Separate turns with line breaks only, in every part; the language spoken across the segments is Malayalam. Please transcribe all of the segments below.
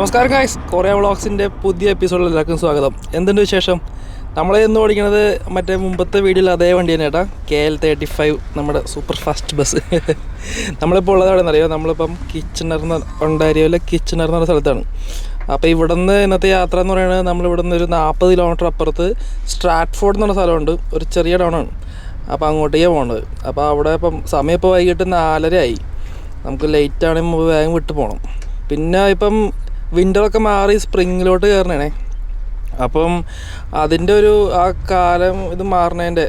നമസ്കാരം ഗായ്സ് കൊറിയ വ്ളോഗ്സിന്റെ പുതിയ എപ്പിസോഡിൽ എല്ലാവർക്കും സ്വാഗതം. എന്തുണ്ട് വിശേഷം? നമ്മൾ ഇന്ന് ഓടിക്കുന്നത് മറ്റേ മുമ്പത്തെ വീഡിയോയിൽ അതേ വണ്ടി തന്നെ കേട്ടോ കെ എൽ തേർട്ടി ഫൈവ് നമ്മുടെ സൂപ്പർ ഫാസ്റ്റ് ബസ് നമ്മളിപ്പോൾ ഉള്ളത് എവിടെ നിന്നറിയോ നമ്മളിപ്പം കിച്ചണർ എന്ന് ഉണ്ടായിരിക്കും കിച്ചണർ എന്ന് പറഞ്ഞ സ്ഥലത്താണ്. അപ്പോൾ ഇവിടെ നിന്ന് ഇന്നത്തെ യാത്ര എന്ന് പറയുന്നത് നമ്മൾ ഇവിടെ നിന്ന് ഒരു നാൽപ്പത് കിലോമീറ്റർ അപ്പുറത്ത് സ്ട്രാറ്റ്ഫോർഡ് എന്ന് പറഞ്ഞ സ്ഥലമുണ്ട്. ഒരു ചെറിയ ടൗണാണ് അപ്പോൾ അങ്ങോട്ടേക്ക് പോകണത് അപ്പോൾ അവിടെ ഇപ്പം സമയം ഇപ്പോൾ വൈകിട്ട് നാലര ആയി നമുക്ക് ലേറ്റ് ആണെങ്കിൽ വേഗം വിട്ടു പോകണം പിന്നെ ഇപ്പം വിന്ററൊക്കെ മാറി സ്പ്രിങ്ങിലോട്ട് കയറണേ അപ്പം അതിന്റെ ഒരു ആ കാലം ഇത് മാറണേന്റെ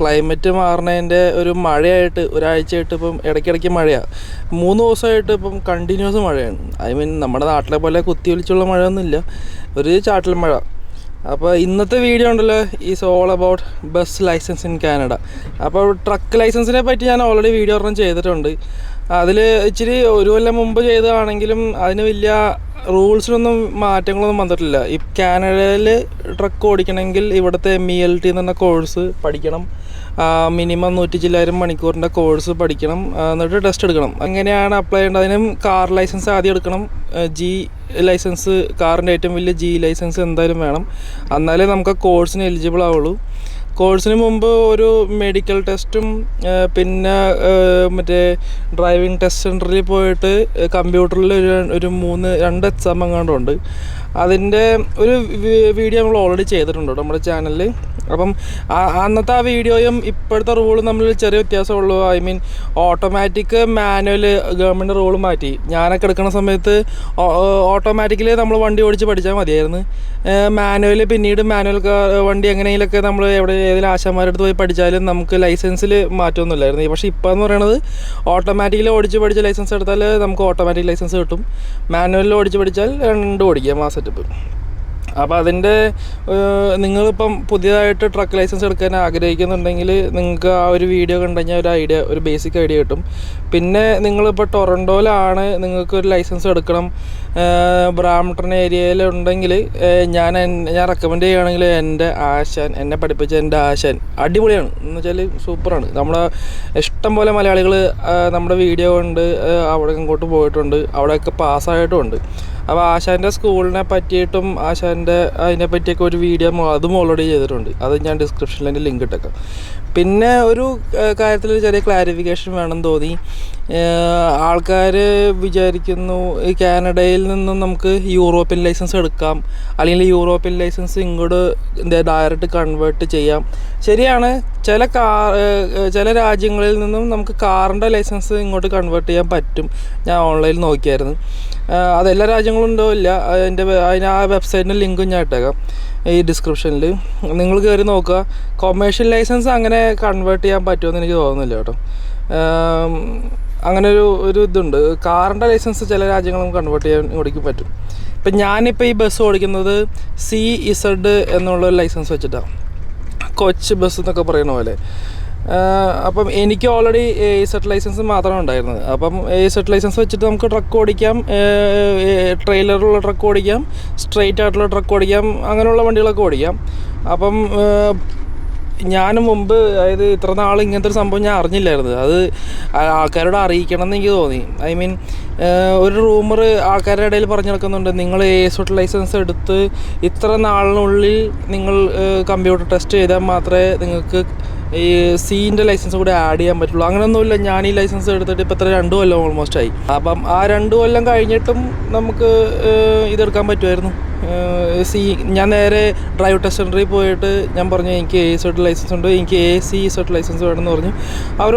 ക്ലൈമറ്റ് മാറണേന്റെ ഒരു മഴയായിട്ട് ഒരാഴ്ചയായിട്ട് ഇപ്പം ഇടയ്ക്കിടയ്ക്ക് മഴയാണ് മൂന്ന് ദിവസമായിട്ട് ഇപ്പം കണ്ടിന്യൂസ് മഴയാണ്. ഐ മീൻ നമ്മുടെ നാട്ടിലെ പോലെ കുത്തി ഒലിച്ചുള്ള മഴയൊന്നുമില്ല. ഒരു ചാറ്റൽ മഴ. അപ്പോൾ ഇന്നത്തെ വീഡിയോ ഉണ്ടല്ലോ is all about bus license in Canada അപ്പോൾ ട്രക്ക് ലൈസൻസിനെ പറ്റി ഞാൻ ഓൾറെഡി വീഡിയോ ഒരെണ്ണം ചെയ്തിട്ടുണ്ട്. അതിൽ ഇച്ചിരി ഒരു കൊല്ലം മുമ്പ് ചെയ്തതാണെങ്കിലും അതിന് വലിയ റൂൾസിനൊന്നും മാറ്റങ്ങളൊന്നും വന്നിട്ടില്ല. ഈ കാനഡയിൽ ട്രക്ക് ഓടിക്കണമെങ്കിൽ ഇവിടുത്തെ എം ഇ എൽ ടി എന്ന് കോഴ്സ് പഠിക്കണം. മിനിമം നൂറ്റി ചില്ലായിരം മണിക്കൂറിന്റെ കോഴ്സ് പഠിക്കണം. എന്നിട്ട് ടെസ്റ്റ് എടുക്കണം. അങ്ങനെയാണ് അപ്ലൈ ചെയ്യേണ്ടത്? അതിനും കാർ ലൈസൻസ് ആദ്യം എടുക്കണം. ജി ലൈസൻസ് കാറിന്റെ ഏറ്റവും വലിയ ജി ലൈസൻസ് എന്തായാലും വേണം. എന്നാലേ നമുക്ക് ആ കോഴ്സിന് എലിജിബിൾ ആവുള്ളൂ. കോഴ്സിന് മുമ്പ് ഒരു മെഡിക്കൽ ടെസ്റ്റും പിന്നെ മറ്റേ ഡ്രൈവിംഗ് ടെസ്റ്റ് സെന്ററിൽ പോയിട്ട് കമ്പ്യൂട്ടറിൽ ഒരു ഒരു മൂന്ന് രണ്ട് എക്സാം എങ്ങാണ്ടുണ്ട് അതിന്റെ ഒരു വീഡിയോ നമ്മൾ ഓൾറെഡി ചെയ്തിട്ടുണ്ട് നമ്മുടെ ചാനലിൽ അപ്പം അന്നത്തെ ആ വീഡിയോയും ഇപ്പോഴത്തെ റൂളും തമ്മിൽ ചെറിയ വ്യത്യാസമുള്ളൂ. I mean automatic manual government rule മാറ്റി. ഞാനൊക്കെ എടുക്കുന്ന സമയത്ത് ഓട്ടോമാറ്റിക്കലി നമ്മൾ വണ്ടി ഓടിച്ച് പഠിച്ചാൽ മതിയായിരുന്നു. മാനുവൽ പിന്നീട് മാനുവൽ വണ്ടി എങ്ങനെയെങ്കിലൊക്കെ നമ്മൾ എവിടെ ഏതെങ്കിലും ആശാന്മാരുടെ അടുത്ത് പോയി പഠിച്ചാലും നമുക്ക് ലൈസൻസിൽ മാറ്റമൊന്നുമില്ലായിരുന്നു പക്ഷേ ഇപ്പോൾ എന്ന് പറയുന്നത് ഓട്ടോമാറ്റിക്കലി ഓടിച്ച് പഠിച്ച ലൈസൻസ് എടുത്താൽ നമുക്ക് ഓട്ടോമാറ്റിക് ലൈസൻസ് കിട്ടും. മാനുവലിൽ ഓടിച്ച് പഠിച്ചാൽ രണ്ടും ഓടിക്കാം ആ സെറ്റപ്പ് അപ്പോൾ അതിന്റെ നിങ്ങളിപ്പം പുതിയതായിട്ട് ട്രക്ക് ലൈസൻസ് എടുക്കാൻ ആഗ്രഹിക്കുന്നുണ്ടെങ്കിൽ നിങ്ങൾക്ക് ആ ഒരു വീഡിയോ കണ്ടു കഴിഞ്ഞാൽ ഒരു ഐഡിയ ഒരു ബേസിക് ഐഡിയ കിട്ടും. പിന്നെ നിങ്ങളിപ്പോൾ ടൊറൻഡോയിലാണ് നിങ്ങൾക്ക് ഒരു ലൈസൻസ് എടുക്കണം. ബ്രാംപ്ടൺ ഏരിയയിൽ ഉണ്ടെങ്കിൽ ഞാൻ ഞാൻ റെക്കമെൻഡ് ചെയ്യുകയാണെങ്കിൽ എന്റെ ആശാൻ എന്നെ പഠിപ്പിച്ച എന്റെ ആശാൻ അടിപൊളിയാണ്. എന്ന് വെച്ചാൽ സൂപ്പറാണ്. നമ്മുടെ ഇഷ്ടം പോലെ മലയാളികൾ നമ്മുടെ വീഡിയോ കൊണ്ട് ആ, അവിടെ ഇങ്ങോട്ട് പോയിട്ടുണ്ട്. അവിടെയൊക്കെ പാസ്സായിട്ടുമുണ്ട് അപ്പോൾ ആശാന്റെ സ്കൂളിനെ പറ്റിയിട്ടും ആശാന്റെ അതിനെ പറ്റിയൊക്കെ ഒരു വീഡിയോ അതും ഓൾറെഡി ചെയ്തിട്ടുണ്ട്. അത് ഞാൻ ഡിസ്ക്രിപ്ഷനിൽ ലിങ്ക് ഇട്ടേക്കാം. പിന്നെ ഒരു കാര്യത്തിൽ ചെറിയ ക്ലാരിഫിക്കേഷൻ വേണം തോന്നി. ആൾക്കാർ വിചാരിക്കുന്നു കാനഡയിൽ നിന്നും നമുക്ക് യൂറോപ്യൻ ലൈസൻസ് എടുക്കാം. അല്ലെങ്കിൽ യൂറോപ്യൻ ലൈസൻസ് ഇങ്ങോട്ട് എന്താ ഡയറക്റ്റ് കൺവേർട്ട് ചെയ്യാം. ശരിയാണ്. ചില കാർ ചില രാജ്യങ്ങളിൽ നിന്നും നമുക്ക് കാറിന്റെ ലൈസൻസ് ഇങ്ങോട്ട് കൺവേർട്ട് ചെയ്യാൻ പറ്റും. ഞാൻ ഓൺലൈനിൽ നോക്കിയായിരുന്നു. അതെല്ലാ രാജ്യങ്ങളും ഉണ്ടോ? ഇല്ല. അതിന്റെ അതിന് ആ വെബ്സൈറ്റിന്റെ ലിങ്കും ഞാൻ ഇട്ടേക്കാം. ഈ ഡിസ്ക്രിപ്ഷനിൽ നിങ്ങൾ കയറി നോക്കുക. കൊമേഴ്ഷ്യൽ ലൈസൻസ് അങ്ങനെ കൺവേർട്ട് ചെയ്യാൻ പറ്റുമെന്ന് എനിക്ക് തോന്നുന്നില്ല കേട്ടോ. അങ്ങനെ ഒരു ഒരു ഇതുണ്ട്. കാറിന്റെ ലൈസൻസ് ചില രാജ്യങ്ങളും കൺവേർട്ട് ചെയ്യാൻ ഓടിക്കാൻ പറ്റും. ഇപ്പം ഞാനിപ്പോൾ ഈ ബസ് ഓടിക്കുന്നത് സി ഇസഡ് എന്നുള്ള ലൈസൻസ് വെച്ചിട്ടാണ് കൊച്ച് ബസ് എന്നൊക്കെ പറയുന്ന പോലെ. അപ്പം എനിക്ക് ഓൾറെഡി ഈ സെറ്റ് ലൈസൻസ് മാത്രമാണ് ഉണ്ടായിരുന്നത്. അപ്പം ഈ സെറ്റ് ലൈസൻസ് വെച്ചിട്ട് നമുക്ക് ട്രക്ക് ഓടിക്കാം ട്രെയിലറുള്ള ട്രക്ക് ഓടിക്കാം സ്ട്രെയിറ്റ് ആയിട്ടുള്ള ട്രക്ക് ഓടിക്കാം അങ്ങനെയുള്ള വണ്ടികളൊക്കെ ഓടിക്കാം. അപ്പം ഞാൻ മുമ്പ് അതായത് ഇത്ര നാൾ ഇങ്ങനത്തെ ഒരു സംഭവം ഞാൻ അറിഞ്ഞില്ലായിരുന്നു. അത് ആൾക്കാരോട് അറിയിക്കണം എന്ന് എനിക്ക് തോന്നി. ഐ മീൻ ഒരു റൂമർ ആൾക്കാരുടെ ഇടയിൽ പറഞ്ഞു നടക്കുന്നുണ്ട്. നിങ്ങൾ എ സോട്ട് ലൈസൻസ് എടുത്ത് ഇത്ര നാളിനുള്ളിൽ നിങ്ങൾ കമ്പ്യൂട്ടർ ടെസ്റ്റ് ചെയ്താൽ മാത്രമേ നിങ്ങൾക്ക് ഈ സീന്റെ ലൈസൻസ് കൂടെ ആഡ് ചെയ്യാൻ പറ്റുള്ളൂ. അങ്ങനെയൊന്നുമില്ല ഞാൻ ഈ ലൈസൻസ് എടുത്തിട്ട് ഇപ്പോൾ ഇത്ര രണ്ട് കൊല്ലം ഓൾമോസ്റ്റ് ആയി. അപ്പം ആ രണ്ട് കൊല്ലം കഴിഞ്ഞിട്ടും നമുക്ക് ഇതെടുക്കാൻ പറ്റുമായിരുന്നു. സി ഞാൻ നേരെ ഡ്രൈവ് ടെസ്റ്റ് സെന്ററിൽ പോയിട്ട് ഞാൻ പറഞ്ഞു എനിക്ക് എ സെറ്റ് ലൈസൻസ് ഉണ്ട്. എനിക്ക് എ സി സെറ്റ് ലൈസൻസ് വേണമെന്ന് പറഞ്ഞു. അവർ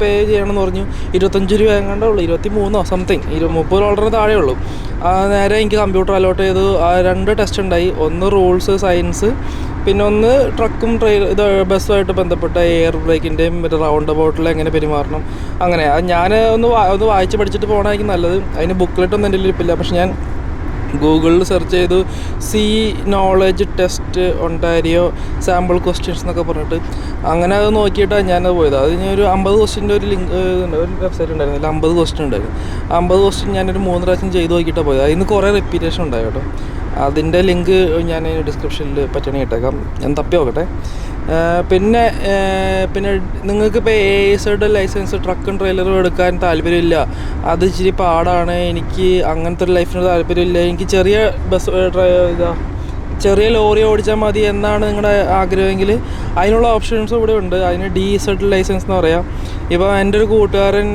പേ ചെയ്യണമെന്ന് പറഞ്ഞു. ഇരുപത്തഞ്ച് രൂപ എങ്ങാണ്ടേ ഉള്ളൂ. ഇരുപത്തി മൂന്നോ സംതിങ് ഇരു മുപ്പത് ഡോളറിന് താഴെ ഉള്ളൂ നേരെ എനിക്ക് കമ്പ്യൂട്ടർ അലോട്ട് ചെയ്തു. രണ്ട് ടെസ്റ്റ് ഉണ്ടായി. ഒന്ന് റൂൾസ് സയൻസ് പിന്നെ ഒന്ന് ട്രക്കും ട്രെയിൻ ഇത് ബസ്സുമായിട്ട് ബന്ധപ്പെട്ട എയർ ബ്രേക്കിന്റെയും മറ്റേ റൗണ്ട് അബൌട്ടിൽ എങ്ങനെ പെരുമാറണം. അങ്ങനെ. ഞാൻ ഒന്ന് ഒന്ന് വായിച്ച് പഠിച്ചിട്ട് പോകണമായിരിക്കും നല്ലത്. അതിന് ബുക്ക്ലെറ്റ് ഒന്നും എന്റെ ഇരിപ്പില്ല. പക്ഷെ ഞാൻ ഗൂഗിളിൽ സെർച്ച് ചെയ്തു C knowledge test Ontario sample questions എന്നൊക്കെ പറഞ്ഞിട്ട്. അങ്ങനെ അത് നോക്കിയിട്ടാണ് ഞാനത് പോയത്. അത് ഒരു അമ്പത് ക്വസ്റ്റ്യന്റെ ഒരു ലിങ്ക് ഒരു വെബ്സൈറ്റ് ഉണ്ടായിരുന്നു അതിൽ അമ്പത് ക്വസ്റ്റ്യൻ ഉണ്ടായിരുന്നു. അമ്പത് ക്വസ്റ്റ്യൻ ഞാനൊരു മൂന്ന് പ്രാവശ്യം ചെയ്ത് നോക്കിയിട്ടാണ് പോയത്. അതിന് കുറേ റിപ്പീറ്റേഷൻ ഉണ്ടായി കേട്ടോ. അതിന്റെ ലിങ്ക് ഞാൻ ഡിസ്ക്രിപ്ഷനിൽ പറ്റണേ ഇട്ടേക്കാം. ഞാൻ തപ്പി നോക്കട്ടെ. പിന്നെ പിന്നെ നിങ്ങൾക്ക് ഇപ്പോൾ എ എസഡ് ലൈസൻസ് ട്രക്കും ട്രെയിലറും എടുക്കാൻ താല്പര്യമില്ല. അത് ഇച്ചിരി പാടാണ്. എനിക്ക് അങ്ങനത്തെ ഒരു ലൈഫിന് താല്പര്യമില്ല. എനിക്ക് ചെറിയ ബസ് ഇതാ ചെറിയ ലോറി ഓടിച്ചാൽ മതി എന്നാണ് നിങ്ങളുടെ ആഗ്രഹമെങ്കിൽ അതിനുള്ള ഓപ്ഷൻസ് ഇവിടെ ഉണ്ട്. അതിന് ഡി സെഡ് ലൈസൻസ് എന്ന് പറയാം. ഇപ്പോൾ എന്റെ ഒരു കൂട്ടുകാരൻ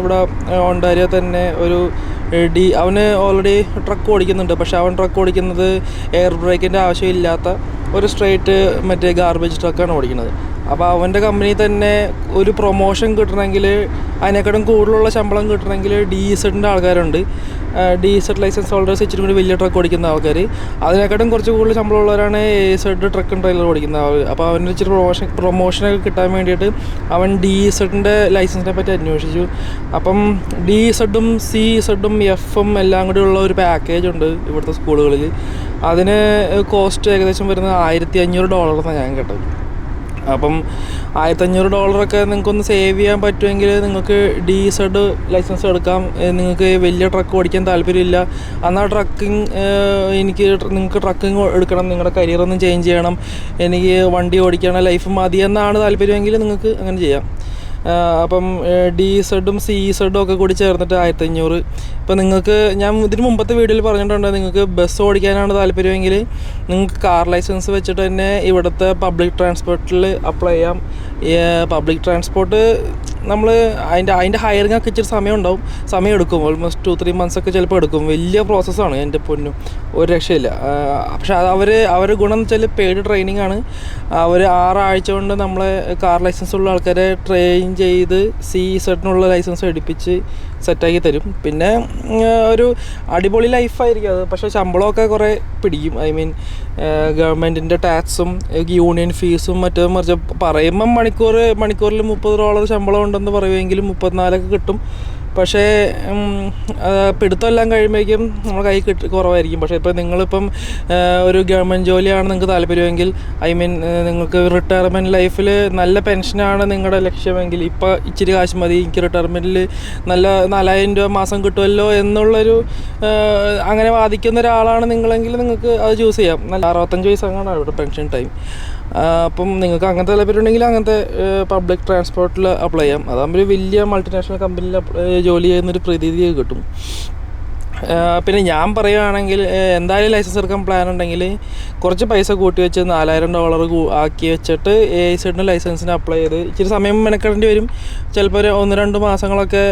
ഇവിടെ ഒണ്ടാരിയ തന്നെ ഒരു ഡി അവന് ഓൾറെഡി ട്രക്ക് ഓടിക്കുന്നുണ്ട്. പക്ഷേ അവൻ ട്രക്ക് ഓടിക്കുന്നത് എയർ ബ്രേക്കിന്റെ ആവശ്യമില്ലാത്ത ഒരു സ്ട്രൈറ്റ് മറ്റേ ഗാർബേജ് ട്രക്കാണ് ഓടിക്കുന്നത്. അപ്പോൾ അവന്റെ കമ്പനി തന്നെ ഒരു പ്രൊമോഷൻ കിട്ടണമെങ്കിൽ അതിനേക്കാളും കൂടുതലുള്ള ശമ്പളം കിട്ടണമെങ്കിൽ ഡി സെഡിന്റെ ആൾക്കാരുണ്ട്. ഡി സെഡ് ലൈസൻസ് ഹോൾഡേഴ്സ് ഇച്ചിരി കൂടി വലിയ ട്രക്ക് ഓടിക്കുന്ന ആൾക്കാർ അതിനേക്കാളും കുറച്ച് കൂടുതൽ ശമ്പളമുള്ളവരാണ് എ സെഡ് ട്രക്ക് ട്രെയിലർ ഓടിക്കുന്ന ആൾ അപ്പോൾ അവന് ഇച്ചിരി പ്രൊമോഷൻ പ്രൊമോഷനൊക്കെ കിട്ടാൻ വേണ്ടിയിട്ട് അവൻ ഡി സെഡിന്റെ ലൈസൻസിനെ പറ്റി അന്വേഷിച്ചു. അപ്പം ഡി സെഡും സി സെഡും എഫും എല്ലാം കൂടി ഉള്ള ഒരു പാക്കേജ് ഉണ്ട് ഇവിടുത്തെ സ്കൂളുകളിൽ അതിന് കോസ്റ്റ് ഏകദേശം വരുന്നത് ആയിരത്തി അഞ്ഞൂറ് ഡോളറെന്നാണ് ഞാൻ കേട്ടത്. അപ്പം ആയിരത്തഞ്ഞൂറ് ഡോളറൊക്കെ നിങ്ങൾക്കൊന്ന് സേവ് ചെയ്യാൻ പറ്റുമെങ്കിൽ നിങ്ങൾക്ക് ഡി സെഡ് ലൈസൻസ് എടുക്കാം. നിങ്ങൾക്ക് വലിയ ട്രക്ക് ഓടിക്കാൻ താല്പര്യമില്ല. എന്നാൽ ട്രക്കിംഗ് എനിക്ക് നിങ്ങൾക്ക് ട്രക്കിംഗ് എടുക്കണം. നിങ്ങളുടെ കരിയർ ഒന്ന് ചേഞ്ച് ചെയ്യണം. എനിക്ക് വണ്ടി ഓടിക്കണം ലൈഫ് മതി എന്നാണ് താല്പര്യമെങ്കിൽ നിങ്ങൾക്ക് അങ്ങനെ ചെയ്യാം. അപ്പം ഡി സെഡും സി സെഡും ഒക്കെ കൂടി ചേർന്നിട്ട് ആയിരത്തി അഞ്ഞൂറ് ഇപ്പം നിങ്ങൾക്ക് ഞാൻ ഇതിന് മുമ്പത്തെ വീഡിയോയിൽ പറഞ്ഞിട്ടുണ്ട് നിങ്ങൾക്ക് ബസ് ഓടിക്കാനാണ് താല്പര്യമെങ്കിൽ നിങ്ങൾക്ക് കാർ ലൈസൻസ് വെച്ചിട്ട് തന്നെ ഇവിടുത്തെ പബ്ലിക് ട്രാൻസ്പോർട്ടിൽ അപ്ലൈ ചെയ്യാം. പബ്ലിക് ട്രാൻസ്പോർട്ട് നമ്മൾ അതിന്റെ അതിന്റെ ഹയറിംഗ് ഒക്കെ ഇച്ചിരി സമയം ഉണ്ടാവും സമയം എടുക്കും ഓൾമോസ്റ്റ് ടു ത്രീ മന്ത്സ് ഒക്കെ ചിലപ്പോൾ എടുക്കും. വലിയ പ്രോസസ്സാണ് എന്റെ പൊന്നും. ഒരു രക്ഷയില്ല. പക്ഷെ അത് അവർ ഗുണം എന്ന് വെച്ചാൽ പെയ്ഡ് ട്രെയിനിങ് ആണ്. അവർ ആറാഴ്ച കൊണ്ട് നമ്മളെ കാർ ലൈസൻസ് ഉള്ള ആൾക്കാരെ ട്രെയിൻ ചെയ്ത് സി സെറ്റിനുള്ള ലൈസൻസ് എടുപ്പിച്ച് സെറ്റാക്കി തരും. പിന്നെ ഒരു അടിപൊളി ലൈഫായിരിക്കും അത്. പക്ഷേ ശമ്പളമൊക്കെ കുറേ പിടിക്കും. ഐ മീൻ ഗവൺമെന്റിന്റെ ടാക്സും യൂണിയൻ ഫീസും മറ്റേ മറിച്ച് പറയുമ്പം മണിക്കൂർ മണിക്കൂറിൽ മുപ്പത് ഡോളർ ശമ്പളം ഉണ്ടെന്ന് പറയുമെങ്കിലും മുപ്പത്തിനാലൊക്കെ കിട്ടും. പക്ഷേ പിടുത്തമെല്ലാം കഴിയുമ്പോഴേക്കും നമ്മുടെ കൈ കിട്ടി കുറവായിരിക്കും. പക്ഷേ ഇപ്പോൾ നിങ്ങളിപ്പം ഒരു ഗവൺമെന്റ് ജോലിയാണ് നിങ്ങൾക്ക് താല്പര്യമെങ്കിൽ ഐ മീൻ നിങ്ങൾക്ക് റിട്ടയർമെന്റ് ലൈഫിൽ നല്ല പെൻഷനാണ് നിങ്ങളുടെ ലക്ഷ്യമെങ്കിൽ ഇപ്പോൾ ഇച്ചിരി കാശ് മതി എനിക്ക് റിട്ടയർമെന്റിൽ നല്ല നാലായിരം രൂപ മാസം കിട്ടുമല്ലോ എന്നുള്ളൊരു അങ്ങനെ വാദിക്കുന്ന ഒരാളാണ് നിങ്ങളെങ്കിൽ നിങ്ങൾക്ക് അത് ചൂസ് ചെയ്യാം. നല്ല അറുപത്തഞ്ച് വയസ്സാണ് അവിടെ പെൻഷൻ ടൈം. അപ്പം നിങ്ങൾക്ക് അങ്ങനത്തെ താല്പര്യമുണ്ടെങ്കിൽ അങ്ങനത്തെ പബ്ലിക് ട്രാൻസ്പോർട്ടിൽ അപ്ലൈ ചെയ്യാം. അതാകുമ്പോൾ ഒരു വലിയ മൾട്ടിനാഷണൽ കമ്പനിയിൽ ജോലി ചെയ്യുന്നൊരു പ്രതീതി കിട്ടും. പിന്നെ ഞാൻ പറയുകയാണെങ്കിൽ എന്തായാലും ലൈസൻസ് എടുക്കാൻ പ്ലാൻ ഉണ്ടെങ്കിൽ കുറച്ച് പൈസ കൂട്ടി വെച്ച് നാലായിരം ഡോളർ ആക്കി വെച്ചിട്ട് എ ഐ സെഡിന് ലൈസൻസിന് അപ്ലൈ ചെയ്ത് ഇച്ചിരി സമയം മെനക്കെടേണ്ടി വരും. ചിലപ്പോൾ ഒരു ഒന്ന് രണ്ട് മാസങ്ങളൊക്കെ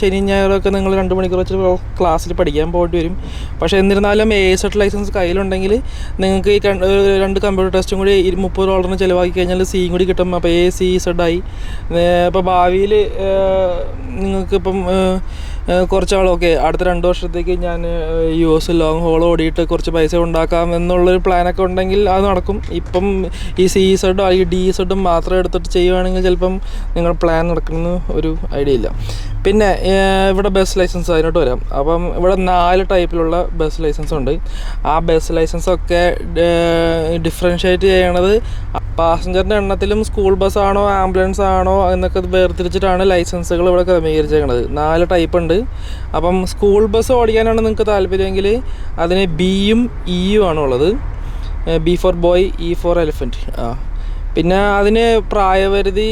ശനി ഞായറൊക്കെ നിങ്ങൾ രണ്ട് മണിക്കൂർ വെച്ച് ക്ലാസ്സിൽ പഠിക്കാൻ പോകേണ്ടി വരും. പക്ഷേ എന്നിരുന്നാലും എ ഐ സെഡ് ലൈസൻസ് കയ്യിലുണ്ടെങ്കിൽ നിങ്ങൾക്ക് ഈ രണ്ട് കമ്പ്യൂട്ടർ ടെസ്റ്റും കൂടി മുപ്പത് ഡോളറിന് ചിലവാക്കി കഴിഞ്ഞാൽ സിയും കൂടി കിട്ടും. അപ്പോൾ എ സി സെഡായി ഇപ്പോൾ ഭാവിയിൽ നിങ്ങൾക്ക് ഓക്കെ അടുത്ത രണ്ട് വർഷത്തേക്ക് ഞാൻ യു എസ് ലോങ് ഹോൾ ഓടിയിട്ട് കുറച്ച് പൈസ ഉണ്ടാക്കാം എന്നുള്ളൊരു പ്ലാനൊക്കെ ഉണ്ടെങ്കിൽ അത് നടക്കും. ഇപ്പം ഈ സി സെഡും അല്ലെങ്കിൽ ഡി സെഡും മാത്രം എടുത്തിട്ട് ചെയ്യുവാണെങ്കിൽ ചിലപ്പം നിങ്ങൾ പ്ലാൻ നടക്കുന്ന ഒരു ഐഡിയ ഇല്ല. പിന്നെ ഇവിടെ ബസ് ലൈസൻസ് അതിനോട്ട് വരാം. അപ്പം ഇവിടെ നാല് ടൈപ്പിലുള്ള ബസ് ലൈസൻസ് ഉണ്ട്. ആ ബസ് ലൈസൻസൊക്കെ ഡിഫറൻഷ്യേറ്റ് ചെയ്യണത് പാസഞ്ചറിന്റെ എണ്ണത്തിലും സ്കൂൾ ബസ്സാണോ ആംബുലൻസ് ആണോ എന്നൊക്കെ വേർതിരിച്ചിട്ടാണ് ലൈസൻസുകൾ ഇവിടെ ക്രമീകരിച്ചേക്കുന്നത് നാല് ടൈപ്പ് ഉണ്ട്. അപ്പം സ്കൂൾ ബസ് ഓടിക്കാനാണ് നിങ്ങൾക്ക് താല്പര്യമെങ്കിൽ അതിന് ബിയും ഇയും ആണ് ഉള്ളത്. B for boy E for elephant ആ. പിന്നെ അതിന് പ്രായപരിധി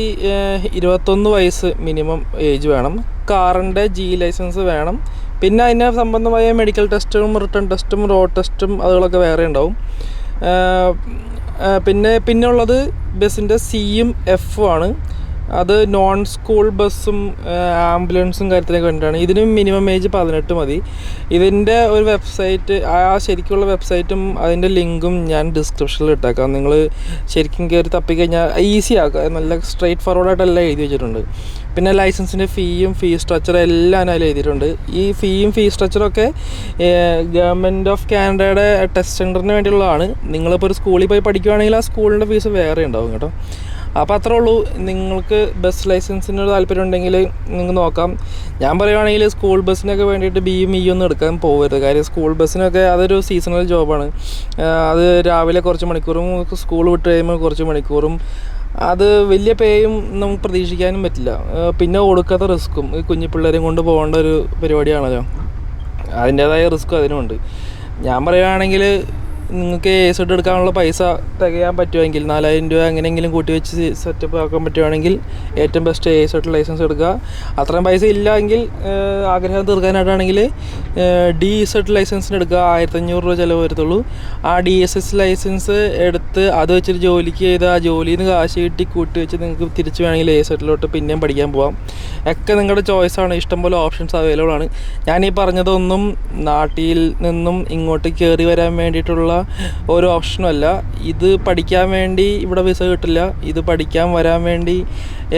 ഇരുപത്തൊന്ന് വയസ്സ് മിനിമം ഏജ് വേണം. കാറിന്റെ ജി ലൈസൻസ് വേണം. പിന്നെ അതിനെ സംബന്ധമായ മെഡിക്കൽ ടെസ്റ്റും റിട്ടേൺ ടെസ്റ്റും റോഡ് ടെസ്റ്റും അതുകളൊക്കെ വേറെ ഉണ്ടാവും. പിന്നെ പിന്നെ ഉള്ളത് ബസ്സിന്റെ സിയും എഫും ആണ്. അത് നോൺ സ്കൂൾ ബസ്സും ആംബുലൻസും കാര്യത്തിനൊക്കെ വേണ്ടിയിട്ടാണ്. ഇതിന് മിനിമം ഏജ് പതിനെട്ട് മതി. ഇതിന്റെ ഒരു വെബ്സൈറ്റ് ആ ശരിക്കുള്ള വെബ്സൈറ്റും അതിന്റെ ലിങ്കും ഞാൻ ഡിസ്ക്രിപ്ഷനിൽ ഇട്ടേക്കാം. നിങ്ങൾ ശരിക്കും കയറി തപ്പിക്കഴിഞ്ഞാൽ ഈസി ആക്കുക. നല്ല സ്ട്രെയിറ്റ് ഫോർവേഡായിട്ടെല്ലാം എഴുതി വെച്ചിട്ടുണ്ട്. പിന്നെ ലൈസൻസിന്റെ ഫീയും ഫീ സ്ട്രക്ചറും എല്ലാം അതിൽ എഴുതിയിട്ടുണ്ട്. ഈ ഫീയും ഫീ സ്ട്രക്ചറൊക്കെ ഗവൺമെന്റ് ഓഫ് കാനഡയുടെ ടെസ്റ്റ് സെന്ററിന് വേണ്ടിയുള്ളതാണ്. നിങ്ങളിപ്പോൾ ഒരു സ്കൂളിൽ പോയി പഠിക്കുകയാണെങ്കിൽ ആ സ്കൂളിന്റെ ഫീസ് വേറെ ഉണ്ടാവും കേട്ടോ. അപ്പോൾ അത്രേ ഉള്ളൂ. നിങ്ങൾക്ക് ബസ് ലൈസൻസിന് താല്പര്യം ഉണ്ടെങ്കിൽ നിങ്ങൾക്ക് നോക്കാം. ഞാൻ പറയുവാണെങ്കിൽ സ്കൂൾ ബസ്സിനൊക്കെ വേണ്ടിയിട്ട് ബിയും ഇ ഒന്നും എടുക്കാൻ പോകരുത് കാര്യം സ്കൂൾ ബസ്സിനൊക്കെ അതൊരു സീസണൽ ജോബാണ് അത് രാവിലെ കുറച്ച് മണിക്കൂറും സ്കൂൾ വിട്ട് കഴിയുമ്പോൾ കുറച്ച് മണിക്കൂറും. അത് വലിയ പേയും നമുക്ക് പ്രതീക്ഷിക്കാനും പറ്റില്ല. പിന്നെ കൊടുക്കാത്ത റിസ്ക്കും ഈ കുഞ്ഞു പിള്ളേരെയും കൊണ്ട് പോകേണ്ട ഒരു പരിപാടിയാണല്ലോ. അതിന്റേതായ റിസ്ക്കും അതിനുമുണ്ട്. ഞാൻ പറയുകയാണെങ്കിൽ നിങ്ങൾക്ക് എ സെഡ് എടുക്കാനുള്ള പൈസ തികയാൻ പറ്റുമെങ്കിൽ നാലായിരം രൂപ എങ്ങനെയെങ്കിലും കൂട്ടി വെച്ച് സെറ്റപ്പ് ആക്കാൻ പറ്റുവാണെങ്കിൽ ഏറ്റവും ബെസ്റ്റ് എ സെഡ് ലൈസൻസ് എടുക്കുക. അത്രയും പൈസ ഇല്ലെങ്കിൽ ആഗ്രഹം തീർക്കാനായിട്ടാണെങ്കിൽ ഡി സെഡ് ലൈസൻസിന് എടുക്കുക. ആയിരത്തഞ്ഞൂറ് രൂപ ചിലവ് വരത്തുള്ളൂ. ആ ഡി എസ് എസ് ലൈസൻസ് എടുത്ത് അത് വെച്ചിട്ട് ജോലിക്ക് ചെയ്ത് ആ ജോലിയിൽ നിന്ന് കാശ് കിട്ടി കൂട്ടി വെച്ച് നിങ്ങൾക്ക് തിരിച്ച് വേണമെങ്കിൽ എ സെറ്റിലോട്ട് പിന്നെയും പഠിക്കാൻ പോവാം. ഒക്കെ നിങ്ങളുടെ ചോയ്സാണ് ഇഷ്ടംപോലെ ഓപ്ഷൻസ് അവൈലബിൾ ആണ്. ഞാൻ ഈ പറഞ്ഞതൊന്നും നാട്ടിൽ നിന്നും ഇങ്ങോട്ട് കയറി വരാൻ വേണ്ടിയിട്ടുള്ള ഒരു ഓപ്ഷനും അല്ല ഇത് പഠിക്കാൻ വേണ്ടി ഇവിടെ വിസ കിട്ടില്ല. ഇത് പഠിക്കാൻ വരാൻ വേണ്ടി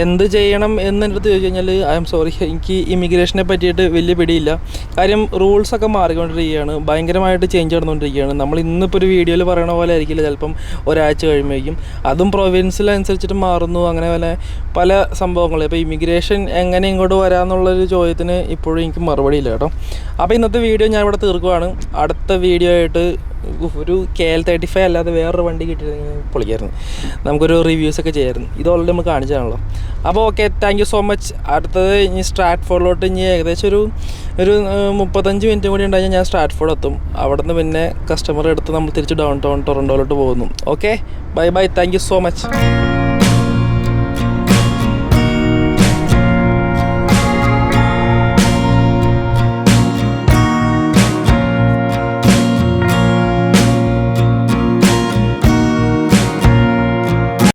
എന്ത് ചെയ്യണം എന്നെടുത്ത് ചോദിച്ചു കഴിഞ്ഞാൽ ഐ എം സോറി എനിക്ക് ഇമിഗ്രേഷനെ പറ്റിയിട്ട് വലിയ പിടിയില്ല. കാര്യം റൂൾസൊക്കെ മാറിക്കൊണ്ടിരിക്കുകയാണ് ഭയങ്കരമായിട്ട് ചേഞ്ച് നടന്നുകൊണ്ടിരിക്കുകയാണ്. നമ്മൾ ഇന്നിപ്പോൾ ഒരു വീഡിയോയിൽ പറയണ പോലെ ആയിരിക്കില്ല ചിലപ്പം ഒരാഴ്ച കഴിയുമ്പോഴേക്കും. അതും പ്രൊവിൻസിലനുസരിച്ചിട്ട് മാറുന്നു അങ്ങനെ പല പല സംഭവങ്ങൾ ഇപ്പോൾ ഇമിഗ്രേഷൻ എങ്ങനെ ഇങ്ങോട്ട് വരാമെന്നുള്ളൊരു ചോദ്യത്തിന് ഇപ്പോഴും എനിക്ക് മറുപടി ഇല്ല കേട്ടോ. അപ്പോൾ ഇന്നത്തെ വീഡിയോ ഞാൻ ഇവിടെ തീർക്കുവാണ്. അടുത്ത വീഡിയോ ആയിട്ട് ഒരു കെ എൽ തേർട്ടി ഫൈവ് അല്ലാതെ വേറൊരു വണ്ടി കിട്ടിയിരുന്നെങ്കിൽ പൊളിക്കായിരുന്നു നമുക്കൊരു റിവ്യൂസൊക്കെ ചെയ്യായിരുന്നു ഇത് ഓൾറെഡി നമ്മൾ കാണിച്ചതാണല്ലോ അപ്പോൾ okay thank you so much അടുത്തത് ഇനി സ്ട്രാറ്റ്ഫോർഡിലോട്ട് ഇനി ഏകദേശം ഒരു ഒരു മുപ്പത്തഞ്ച് മിനിറ്റ് കൂടി ഉണ്ടായി ഞാൻ സ്ട്രാറ്റ്ഫോർഡ് എത്തും. അവിടെ നിന്ന് പിന്നെ കസ്റ്റമർ എടുത്ത് നമ്മൾ തിരിച്ച് ഡൗൺ ടൗൺ ടൊറന്റോയിലോട്ട് പോകുന്നു. Okay bye bye thank you so much